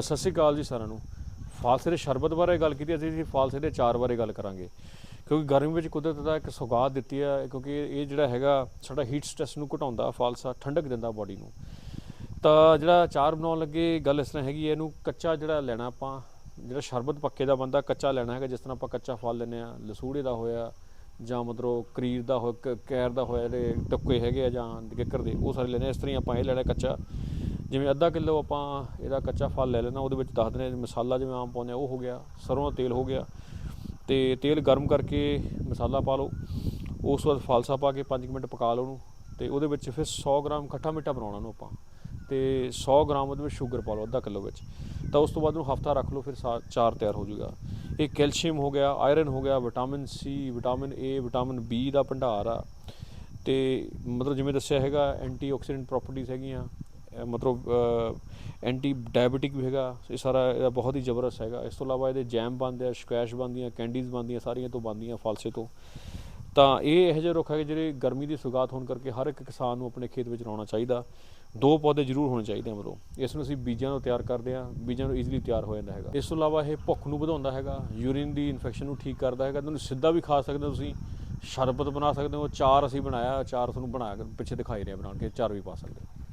ਸਤਿ ਸ਼੍ਰੀ ਅਕਾਲ ਜੀ ਸਾਰਿਆਂ ਨੂੰ। ਫਾਲਸੇ ਦੇ ਸ਼ਰਬਤ ਬਾਰੇ ਗੱਲ ਕੀਤੀ ਅਸੀਂ ਜੀ ਫਾਲਸੇ ਦੇ ਚਾਰ ਬਾਰੇ ਗੱਲ ਕਰਾਂਗੇ। ਕਿਉਂਕਿ ਗਰਮੀ ਵਿੱਚ ਕੁਦਰਤ ਦਾ ਇੱਕ ਸੌਗਾਤ ਦਿੱਤੀ ਹੈ ਕਿਉਂਕਿ ਇਹ ਜਿਹੜਾ ਹੈਗਾ ਸਾਡਾ ਹੀਟ ਸਟ੍ਰੈਸ ਨੂੰ ਘਟਾਉਂਦਾ ਫਾਲਸਾ ਠੰਡਕ ਦਿੰਦਾ ਬਾਡੀ ਨੂੰ। ਤਾਂ ਜਿਹੜਾ ਚਾਰ ਬਣਾਉਣ ਲੱਗੇ ਗੱਲ ਇਸ ਤਰ੍ਹਾਂ ਹੈਗੀ ਹੈ, ਇਹਨੂੰ ਕੱਚਾ ਜਿਹੜਾ ਲੈਣਾ ਆਪਾਂ ਜਿਹੜਾ ਸ਼ਰਬਤ ਪੱਕੇ ਦਾ ਬੰਦਾ ਕੱਚਾ ਲੈਣਾ ਹੈਗਾ ਜਿਸ ਤਰ੍ਹਾਂ ਆਪਾਂ ਕੱਚਾ ਫਲ ਲੈਂਦੇ ਆ ਲਸੂੜੇ ਦਾ ਹੋਇਆ ਜਾਂ ਮਤਲਬ ਕਰੀਰ ਦਾ ਹੋਇਆ ਕ- ਕੈਰ ਦਾ ਹੋਇਆ ਜਿਹੜੇ ਟੱਕੇ ਹੈਗੇ ਆ ਜਾਂ ਕਿੱਕਰ ਦੇ ਉਹ ਸਾਰੇ ਲੈਣੇ ਇਸ ਤਰ੍ਹਾਂ ਹੀ ਆਪਾਂ ਇਹ ਲੈਣਾ ਕੱਚਾ। ਜਿਵੇਂ ਅੱਧਾ ਕਿਲੋ ਆਪਾਂ ਇਹਦਾ ਕੱਚਾ ਫਲ ਲੈ ਲੈਣਾ ਉਹਦੇ ਵਿੱਚ ਦੱਸ ਦਿੰਦੇ ਹਾਂ ਮਸਾਲਾ ਜਿਵੇਂ ਆਮ ਪਾਉਂਦੇ ਆ, ਉਹ ਹੋ ਗਿਆ, ਸਰੋਂ ਦਾ ਤੇਲ ਹੋ ਗਿਆ। ਤੇ ਤੇਲ ਗਰਮ ਕਰਕੇ ਮਸਾਲਾ ਪਾ ਲਓ, ਉਸ ਤੋਂ ਬਾਅਦ ਫਾਲਸਾ ਪਾ ਕੇ 5 ਮਿੰਟ ਪਕਾ ਲਓ ਉਹਨੂੰ, ਤੇ ਉਹਦੇ ਵਿੱਚ ਫਿਰ 100 ਗ੍ਰਾਮ ਖੱਟਾ ਮਿੱਠਾ ਬਣਾਉਣਾ ਨੂੰ ਆਪਾਂ। ਤੇ 100 ਗ੍ਰਾਮ ਉਹਦੇ ਵਿੱਚ ਸ਼ੂਗਰ ਪਾ ਲਓ, ਅੱਧਾ ਕਿਲੋ ਵਿੱਚ। ਤਾਂ ਉਸ ਤੋਂ ਬਾਅਦ ਉਹਨੂੰ ਹਫਤਾ ਰੱਖ ਲਓ, ਫਿਰ ਸਾ- ਚਾਰ ਤਿਆਰ ਹੋ ਜਾਊਗਾ ਇਹ ਕੈਲਸ਼ੀਅਮ ਹੋ ਗਿਆ, ਆਇਰਨ ਹੋ ਗਿਆ, vitamin C, vitamin A, vitamin B ਦਾ ਭੰਡਾਰ ਆ। ਤੇ ਮਤਲਬ ਜਿਵੇਂ ਦੱਸਿਆ ਹੈਗਾ, ਐਂਟੀਆਕਸੀਡੈਂਟ ਪ੍ਰੋਪਰਟੀਆਂ ਹੈਗੀਆਂ। ਮਤਲਬ ਐਂਟੀ ਡਾਇਬੀਟਿਕ ਵੀ ਹੈਗਾ, ਇਹ ਸਾਰਾ ਇਹਦਾ ਬਹੁਤ ਹੀ ਜ਼ਬਰਦਸਤ ਹੈਗਾ। ਇਸ ਤੋਂ ਇਲਾਵਾ ਇਹਦੇ ਜੈਮ ਬਣਦੇ ਆ, ਸਕਵੈਸ਼ ਬਣਦੀਆਂ, ਕੈਂਡੀਜ਼ ਬਣਦੀਆਂ, ਸਾਰੀਆਂ ਤੋਂ ਬਣਦੀਆਂ ਫਾਲਸੇ ਤੋਂ। ਤਾਂ ਇਹ ਇਹੋ ਜਿਹੇ ਰੁੱਖ ਹੈਗੇ ਜਿਹੜੇ ਗਰਮੀ ਦੀ ਸੁਗਾਤ ਹੋਣ ਕਰਕੇ ਹਰ ਇੱਕ ਕਿਸਾਨ ਨੂੰ ਆਪਣੇ ਖੇਤ ਵਿੱਚ ਲਾਉਣਾ ਚਾਹੀਦਾ। ਦੋ ਪੌਦੇ ਜ਼ਰੂਰ ਹੋਣੇ ਚਾਹੀਦੇ ਆ ਮਤਲਬ। ਇਸ ਨੂੰ ਅਸੀਂ ਬੀਜਾਂ ਨੂੰ ਤਿਆਰ ਕਰਦੇ ਆ, ਬੀਜਾਂ ਨੂੰ ਈਜ਼ੀਲੀ ਤਿਆਰ ਹੋ ਜਾਂਦਾ ਹੈਗਾ। ਇਸ ਤੋਂ ਇਲਾਵਾ ਇਹ ਭੁੱਖ ਨੂੰ ਵਧਾਉਂਦਾ ਹੈਗਾ ਯੂਰਿਨ ਦੀ ਇਨਫੈਕਸ਼ਨ ਨੂੰ ਠੀਕ ਕਰਦਾ ਹੈਗਾ। ਤੁਹਾਨੂੰ ਸਿੱਧਾ ਵੀ ਖਾ ਸਕਦੇ ਹੋ ਤੁਸੀਂ, ਸ਼ਰਬਤ ਬਣਾ ਸਕਦੇ ਹੋ, ਚਾਰ ਅਸੀਂ ਬਣਾਇਆ, ਚਾਰ ਤੁਹਾਨੂੰ ਬਣਾ ਕੇ ਪਿੱਛੇ ਦਿਖਾਈ ਰਿਹਾ ਬਣਾ ਕੇ ਚਾਰ ਵੀ ਪਾ ਸਕਦੇ ਹੋ।